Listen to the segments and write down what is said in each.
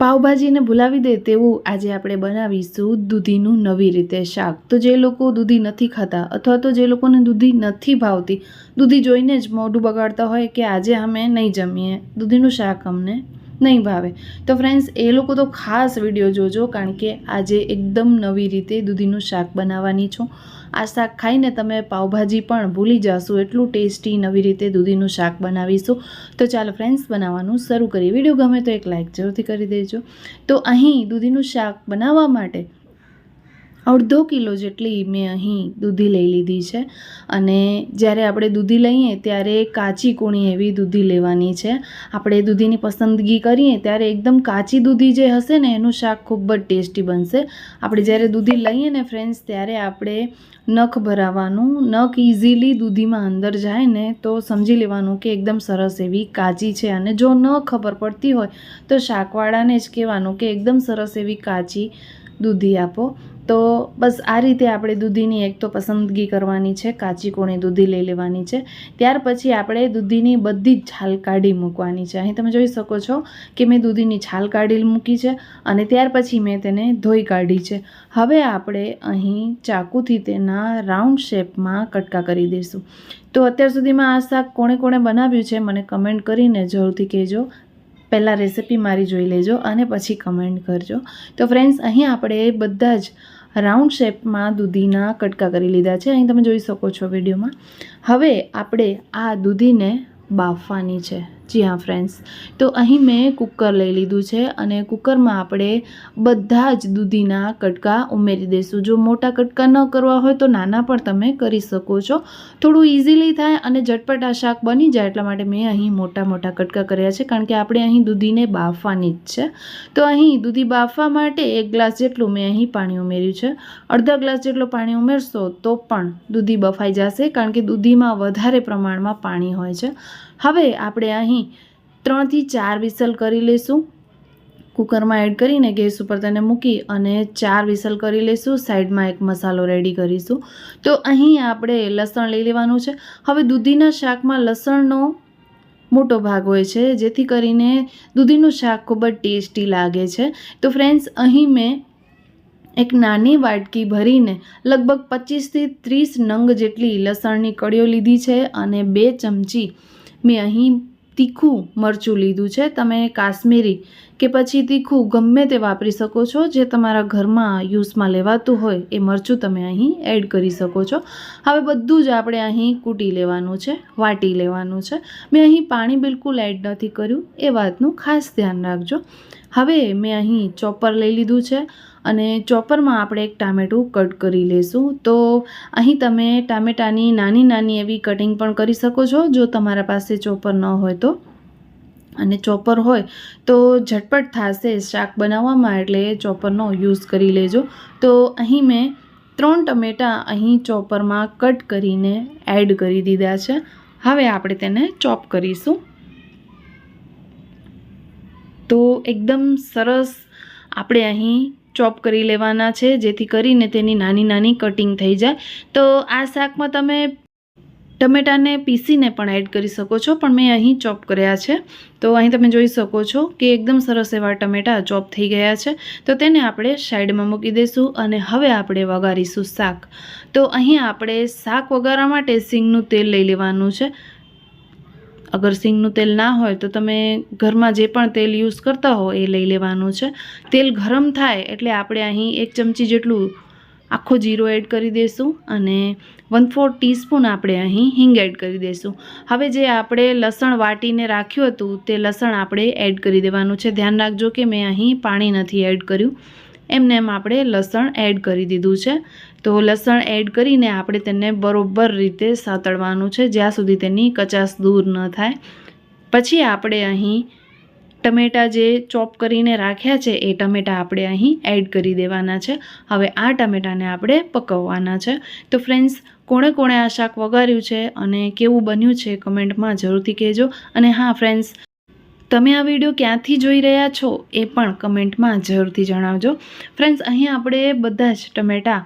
પાવભાજીને ભૂલાવી દે તેવું આજે આપણે બનાવીશું દૂધીનું નવી રીતે શાક. તો જે લોકો દૂધી નથી ખાતા અથવા તો જે લોકોને દૂધી નથી ભાવતી, દૂધી જોઈને જ મોઢું બગાડતા હોય કે આજે અમે નહીં જમીએ. દૂધીનું શાક અમને નહીં ભાવે. તો ફ્રેન્ડ્સ એ લોકો તો ખાસ વીડિયો જોજો, કારણ કે આજે એકદમ નવી રીતે દૂધીનું શાક બનાવવાની છું. આ શાક ખાઈને તમે પાવભાજી પણ ભૂલી જશો, એટલું ટેસ્ટી નવી રીતે દૂધીનું શાક બનાવીશું. તો ચાલો ફ્રેન્ડ્સ બનાવવાનું શરૂ કરીએ. વીડિયો ગમે તો એક લાઇક જરૂરથી કરી દેજો. તો અહીં દૂધીનું શાક બનાવવા માટે અડધો કિલો જેટલી મેં અહીં દૂધી લઈ લીધી છે. અને જ્યારે આપણે દૂધી લઈએ ત્યારે કાચી કોણી એવી દૂધી લેવાની છે. આપણે દૂધીની પસંદગી કરીએ ત્યારે એકદમ કાચી દૂધી જે હશે ને, એનું શાક ખૂબ જ ટેસ્ટી બનશે. આપણે જ્યારે દૂધી લઈએ ને ફ્રેન્ડ્સ ત્યારે આપણે નખ ભરાવાનું, નખ ઇઝીલી દૂધીમાં અંદર જાય ને, તો સમજી લેવાનું કે એકદમ સરસ એવી કાચી છે. અને જો ન ખબર પડતી હોય, તો શાકવાળાને જ કહેવાનું કે એકદમ સરસ એવી કાચી દૂધી આપો. તો બસ આ રીતે આપણે દૂધીની એક તો પસંદગી કરવાની છે, કાચી કોણી દૂધી લઈ લેવાની છે. ત્યાર પછી આપણે દૂધીની બધી જ છાલ કાઢી મૂકવાની છે. અહીં તમે જોઈ શકો છો કે મેં દૂધીની છાલ કાઢી મૂકી છે અને ત્યાર પછી મેં તેને ધોઈ કાઢી છે. હવે આપણે અહીં ચાકુથી તેના રાઉન્ડ શેપમાં કટકા કરી દઈશું. તો અત્યાર સુધીમાં આ શાક કોણે કોણે બનાવ્યું છે, મને કમેન્ટ કરીને જરૂરથી કહેજો. પહેલાં રેસિપી મારી જોઈ લેજો અને પછી કમેન્ટ કરજો. તો ફ્રેન્ડ્સ અહીં આપણે બધા જ રાઉન્ડ શેપમાં દૂધીના કટકા કરી લીધા છે. અહીં તમે જોઈ શકો છો વિડીયોમાં. હવે આપણે આ દૂધીને બાફવાની છે. જી હા ફ્રેન્ડ્સ તો અહીં મેં કુકર લઈ લીધું છે અને કુકરમાં આપણે બધા જ દૂધીના કટકા ઉમેરી દઈશું. જો મોટા કટકા ન કરવા હોય તો નાના પણ તમે કરી શકો છો. થોડું ઇઝીલી થાય અને ઝટપટ આ શાક બની જાય એટલા માટે મેં અહીં મોટા મોટા કટકા કર્યા છે, કારણ કે આપણે અહીં દૂધીને બાફવાની જ છે. તો અહીં દૂધી બાફવા માટે એક ગ્લાસ જેટલું મેં અહીં પાણી ઉમેર્યું છે. અડધા ગ્લાસ જેટલું પાણી ઉમેરશો તો પણ દૂધી બફાઈ જશે, કારણ કે દૂધીમાં વધારે પ્રમાણમાં પાણી હોય છે. હવે આપણે અહીં ત્રણથી ચાર વિસલ કરી લઈશું કુકરમાં એડ કરીને ગેસ ઉપર તેને મૂકી અને ચાર વિસલ કરી લઈશું સાઈડમાં એક મસાલો રેડી કરીશું. તો અહીં આપણે લસણ લઈ લેવાનું છે. હવે દૂધીના શાકમાં લસણનો મોટો ભાગ હોય છે, જેથી કરીને દૂધીનું શાક ખૂબ જ ટેસ્ટી લાગે છે. તો ફ્રેન્ડ્સ અહીં મેં એક નાની વાટકી ભરીને લગભગ પચીસથી ત્રીસ નંગ જેટલી લસણની કળીઓ લીધી છે અને બે ચમચી મેં અહીં તીખું મરચું લીધું છે. તમે કાશ્મીરી કે પછી તીખું ગમે તે વાપરી શકો છો. જે તમારા ઘરમાં યુઝમાં લેવાતું હોય એ મરચું તમે અહીં એડ કરી શકો છો. હવે બધું જ આપણે અહીં કૂટી લેવાનું છે, વાટી લેવાનું છે. મેં અહીં પાણી બિલકુલ એડ નથી કર્યું. એ વાતનું ખાસ ધ્યાન રાખજો. હવે મેં અહીં ચોપર લઈ લીધું છે. અને ચોપરમાં આપણે એક ટામેટું કટ કરી લઈશું તો અહીં તમે ટામેટાની નાની નાની એવી કટિંગ પણ કરી શકો છો, જો તમારા પાસે ચોપર ન હોય તો. અને ચોપર હોય તો ઝટપટ થશે શાક બનાવવામાં, એટલે ચોપરનો યુઝ કરી લેજો. તો અહીં મેં ત્રણ ટમેટાં અહીં ચોપરમાં કટ કરીને એડ કરી દીધા છે. હવે આપણે તેને ચોપ કરીશું. તો એકદમ સરસ આપણે અહીં ચોપ કરી લેવાના છે, જેથી કરીને તેની નાની નાની કટિંગ થઈ જાય. તો આ શાકમાં તમે ટમેટાને પીસીને પણ એડ કરી શકો છો, પણ મેં અહીં ચોપ કર્યા છે. તો અહીં તમે જોઈ શકો છો કે એકદમ સરસ એવા ટમેટા ચોપ થઈ ગયા છે. તો તેને આપણે સાઈડમાં મૂકી દઈશું અને હવે આપણે વઘારીશું શાક. તો અહીં આપણે શાક વઘારવા માટે સિંગનું તેલ લઈ લેવાનું છે. અગર સિંગનું તેલ ના હોય તો તમે ઘરમાં જે પણ તેલ યુઝ કરતા હો એ લઈ લેવાનું છે. તેલ ગરમ થાય એટલે આપણે અહીં એક ચમચી જેટલું આખો જીરો એડ કરી દઈશું અને વન ફોર ટીસ્પૂન આપણે અહીં હિંગ એડ કરી દઈશું હવે જે આપણે લસણ વાટીને રાખ્યું હતું તે લસણ આપણે એડ કરી દેવાનું છે. ધ્યાન રાખજો કે મેં અહીં પાણી નથી એડ કર્યું. એમને એમ આપણે લસણ એડ કરી દીધું છે. તો લસણ એડ કરીને આપણે તેને બરોબર રીતે સાતળવાનું છે, જ્યાં સુધી તેની કચાશ દૂર ન થાય. પછી આપણે અહીં ટમેટાં જે ચોપ કરીને રાખ્યા છે, એ ટમેટાં આપણે અહીં એડ કરી દેવાના છે. હવે આ ટમેટાને આપણે પકવવાના છે. તો ફ્રેન્ડ્સ કોણે કોણે આ શાક વઘાર્યું છે અને કેવું બન્યું છે કમેન્ટમાં જરૂરથી કહેજો. અને હા ફ્રેન્ડ્સ તમે આ વીડિયો ક્યાંથી જોઈ રહ્યા છો એ પણ કમેન્ટમાં જરૂરથી જણાવજો. ફ્રેન્ડ્સ અહીં આપણે બધા જ ટમેટાં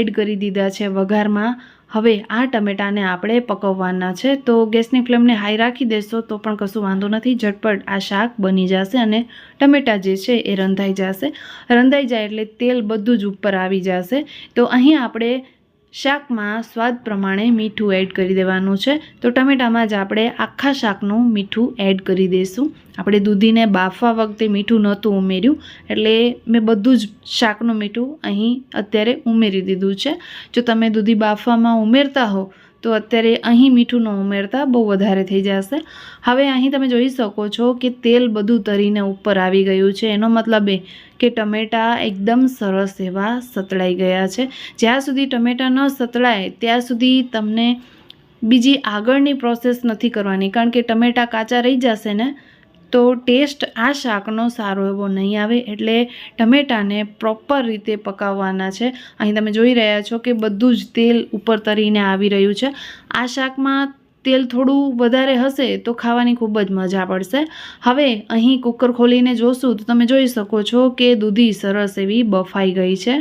એડ કરી દીધા છે વઘારમાં. હવે આ ટમેટાને આપણે પકવવાના છે. તો ગેસની ફ્લેમને હાઈ રાખી દેશો તો પણ કશું વાંધો નથી. ઝટપટ આ શાક બની જશે અને ટમેટા જે છે એ રંધાઈ જશે. રંધાઈ જાય એટલે તેલ બધું જ ઉપર આવી જશે. તો અહીં આપણે શાકમાં સ્વાદ પ્રમાણે મીઠું એડ કરી દેવાનું છે. તો ટમેટામાં જ આપણે આખા શાકનું મીઠું એડ કરી દઈશું આપણે દૂધીને બાફવા વખતે મીઠું નહોતું ઉમેર્યું, એટલે મેં બધું જ શાકનું મીઠું અહીં અત્યારે ઉમેરી દીધું છે. જો તમે દૂધી બાફવામાં ઉમેરતા હો તો અત્યારે અહીં મીઠું ન ઉમેરતા બહુ વધારે થઈ જશે. હવે અહીં તમે જોઈ શકો છો કે તેલ બધું તરીને ઉપર આવી ગયું છે. એનો મતલબ એ કે ટમેટાં એકદમ સરસ એવા સતળાઈ ગયા છે. જ્યાં સુધી ટમેટાં ન સતળાય, ત્યાં સુધી તમને બીજી આગળની પ્રોસેસ નથી કરવાની. કારણ કે ટમેટાં કાચા રહી જશે ને તો ટેસ્ટ આ શાકનો સારો એવો નહીં આવે એટલે ટમેટાને પ્રોપર રીતે પકાવવાના છે. અહીં તમે જોઈ રહ્યા છો કે બધું જ તેલ ઉપર તરીને આવી રહ્યું છે. આ શાકમાં તેલ થોડું વધારે હશે તો ખાવાની ખૂબ જ મજા પડશે. હવે અહીં કુકર ખોલીને જોશું તો તમે જોઈ શકો છો કે દૂધી સરસ એવી બફાઈ ગઈ છે.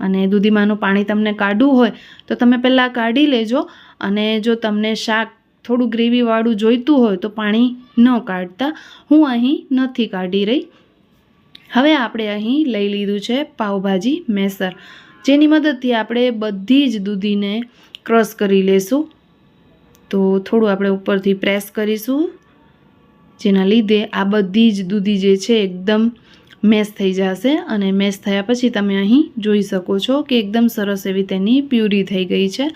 અને દૂધીમાંનું પાણી તમને કાઢવું હોય તો તમે પહેલાં કાઢી લેજો અને જો તમને શાક થોડું ગ્રેવીવાળું જોઈતું હોય તો પાણી ન કાઢતા હું અહીં નથી કાઢી રહી. હવે આપણે અહીં લઈ લીધું છે પાઉભાજી મેસર. જેની મદદથી આપણે બધી જ દૂધીને ક્રશ કરી લેશું. તો થોડું આપણે ઉપરથી પ્રેસ કરીશું. જેના લીધે આ બધી જ દૂધી જે છે એકદમ મેશ થઈ જશે અને મેશ થયા પછી તમે અહીં જોઈ શકો છો કે એકદમ સરસ એવી તેની પ્યુરી થઈ ગઈ છે.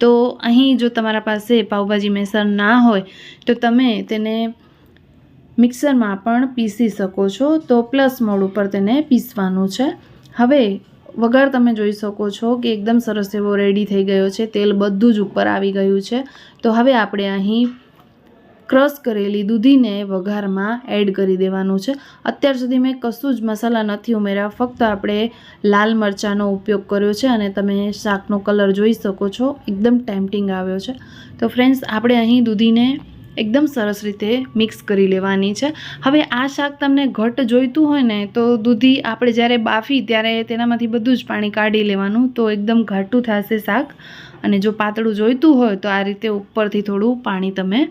તો અહીં જો તમારા પાસે પાઉભાજી મેસર ના હોય, તો તમે તેને મિક્સરમાં પણ પીસી શકો છો. તો પ્લસ મોડ ઉપર તેને પીસવાનું છે. હવે વઘાર તમે જોઈ શકો છો કે એકદમ સરસ એવો રેડી થઈ ગયો છે. તેલ બધું જ ઉપર આવી ગયું છે. તો હવે આપણે અહીં ક્રશ કરેલી દૂધીને વઘારમાં એડ કરી દેવાનું છે. અત્યાર સુધી મેં કશું જ મસાલા નથી ઉમેર્યા. ફક્ત આપણે લાલ મરચાંનો ઉપયોગ કર્યો છે અને તમે શાકનો કલર જોઈ શકો છો. એકદમ ટેમ્પટિંગ આવ્યો છે. તો ફ્રેન્ડ્સ, આપણે અહીં દૂધીને એકદમ સરસ રીતે મિક્સ કરી લેવાની છે. હવે આ શાક તમને ઘટ જોઈતું હોય ને, તો દૂધી આપણે જ્યારે બાફી ત્યારે તેનામાંથી બધું જ પાણી કાઢી લેવાનું. તો એકદમ ઘાટું થશે શાક. અને જો પાતળું જોઈતું હોય તો આ રીતે ઉપરથી થોડું પાણી તમે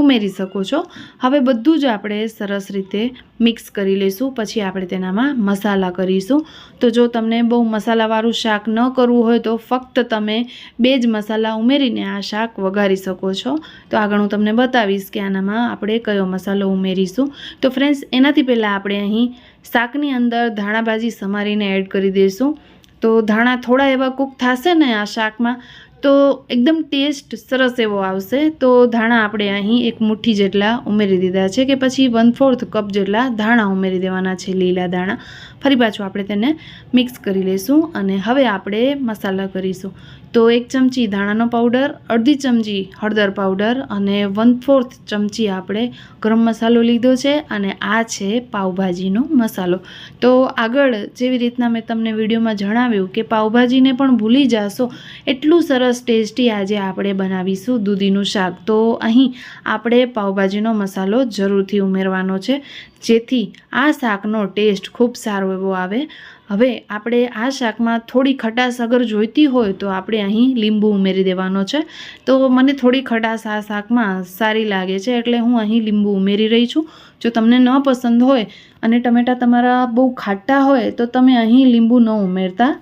ઉમેરી શકો છો. હવે બધું જ આપણે સરસ રીતે મિક્સ કરી લઈશું. પછી આપણે તેનામાં મસાલા કરીશું. તો જો તમને બહુ મસાલાવાળું શાક ન કરવું હોય તો ફક્ત તમે બે જ મસાલા ઉમેરીને આ શાક વઘારી શકો છો. તો આગળ હું તમને બતાવીશ કે આનામાં આપણે કયો મસાલો ઉમેરીશું. તો ફ્રેન્ડ્સ એનાથી પહેલાં આપણે અહીં શાકની અંદર ધાણાભાજી સમારીને એડ કરી દઈશું. તો ધાણા થોડા એવા કૂક થશે ને આ શાકમાં તો એકદમ ટેસ્ટ સરસ એવો આવશે. તો ધાણા આપણે અહીં એક મુઠ્ઠી જેટલા ઉમેરી દીધા છે કે પછી વન ફોર્થ કપ જેટલા ધાણા ઉમેરી દેવાના છે લીલા ધાણા. ફરી પાછું આપણે તેને મિક્સ કરી લઈશું અને હવે આપણે મસાલા કરીશું. તો એક ચમચી ધાણાનો પાવડર અડધી ચમચી હળદર પાવડર અને વન ફોર્થ ચમચી આપણે ગરમ મસાલો લીધો છે અને આ છે પાવભાજીનો મસાલો. તો આગળ જેવી રીતના મેં તમને વિડીયોમાં જણાવ્યું કે પાવભાજીને પણ ભૂલી જાશો, એટલું સરસ ટેસ્ટી આજે આપણે બનાવીશું દૂધીનું શાક. તો અહીં આપણે પાવભાજીનો મસાલો જરૂરથી ઉમેરવાનો છે, જેથી આ શાકનો ટેસ્ટ ખૂબ સારો એવો આવે. હવે આપણે આ શાકમાં થોડી ખટાશ અગર જોઈતી હોય તો આપણે અહીં લીંબુ ઉમેરી દેવાનો છે. તો મને થોડી ખટાશ આ શાકમાં સારી લાગે છે એટલે હું અહીં લીંબુ ઉમેરી રહી છું. જો તમને ન પસંદ હોય અને ટમેટાં તમારા બહુ ખાટા હોય તો તમે અહીં લીંબુ ન ઉમેરતા.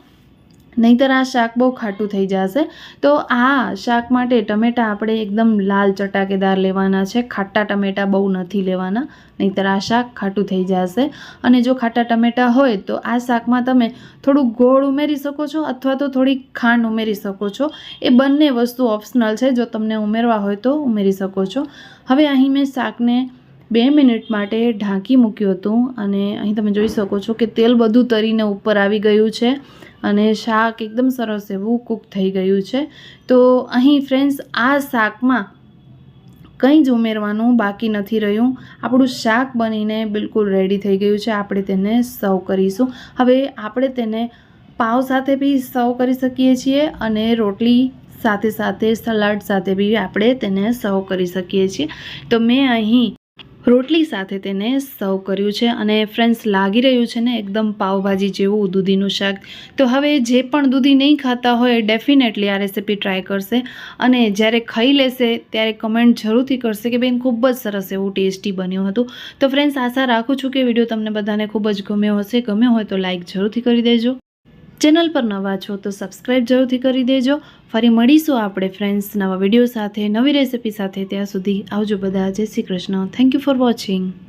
નહીંતર આ શાક બહુ ખાટું થઈ જશે. તો આ શાક માટે ટમેટાં આપણે એકદમ લાલ ચટાકેદાર લેવાના છે. ખાટા ટમેટાં બહુ નથી લેવાના. નહીંતર આ શાક ખાટું થઈ જશે. અને જો ખાટા ટમેટાં હોય તો આ શાકમાં તમે થોડું ગોળ ઉમેરી શકો છો અથવા તો થોડી ખાંડ ઉમેરી શકો છો. એ બંને વસ્તુ ઓપ્શનલ છે. જો તમને ઉમેરવા હોય તો ઉમેરી શકો છો. હવે અહીં મેં શાકને બે મિનિટ માટે ઢાંકી મૂક્યું હતું અને અહીં તમે જોઈ શકો છો કે તેલ બધું તરીને ઉપર આવી ગયું છે અને શાક એકદમ સરસ એવું કૂક થઈ ગયું છે. તો અહીં ફ્રેન્ડ્સ આ શાકમાં કંઈ જ ઉમેરવાનું બાકી નથી રહ્યું. આપણું શાક બનીને બિલકુલ રેડી થઈ ગયું છે. આપણે તેને સર્વ કરીશું. હવે આપણે તેને પાવ સાથે બી સર્વ કરી શકીએ છીએ અને રોટલી સાથે સાથે સલાડ સાથે બી આપણે તેને સર્વ કરી શકીએ છીએ. તો મેં અહીં રોટલી સાથે તેને સર્વ કર્યું છે અને ફ્રેન્ડ્સ લાગી રહ્યું છે ને એકદમ પાવભાજી જેવું દૂધીનું શાક. તો હવે જે પણ દૂધી નહીં ખાતા હોય ડેફિનેટલી આ રેસીપી ટ્રાય કરશે અને જ્યારે ખાઈ લેશે ત્યારે કમેન્ટ જરૂરથી કરશે કે બેન, ખૂબ જ સરસ એવું ટેસ્ટી બન્યું હતું. તો ફ્રેન્ડ્સ આશા રાખું છું કે વીડિયો તમને બધાને ખૂબ જ ગમ્યો હશે. ગમ્યો હોય તો લાઇક જરૂરથી કરી દેજો. ચેનલ પર નવા છો તો સબસ્ક્રાઈબ જરૂરથી કરી દેજો. ફરી મળીશું આપણે ફ્રેન્ડ્સ નવા વીડિયો સાથે, નવી રેસિપી સાથે. ત્યાં સુધી આવજો બધા. જય Shri Krishna. Thank you for watching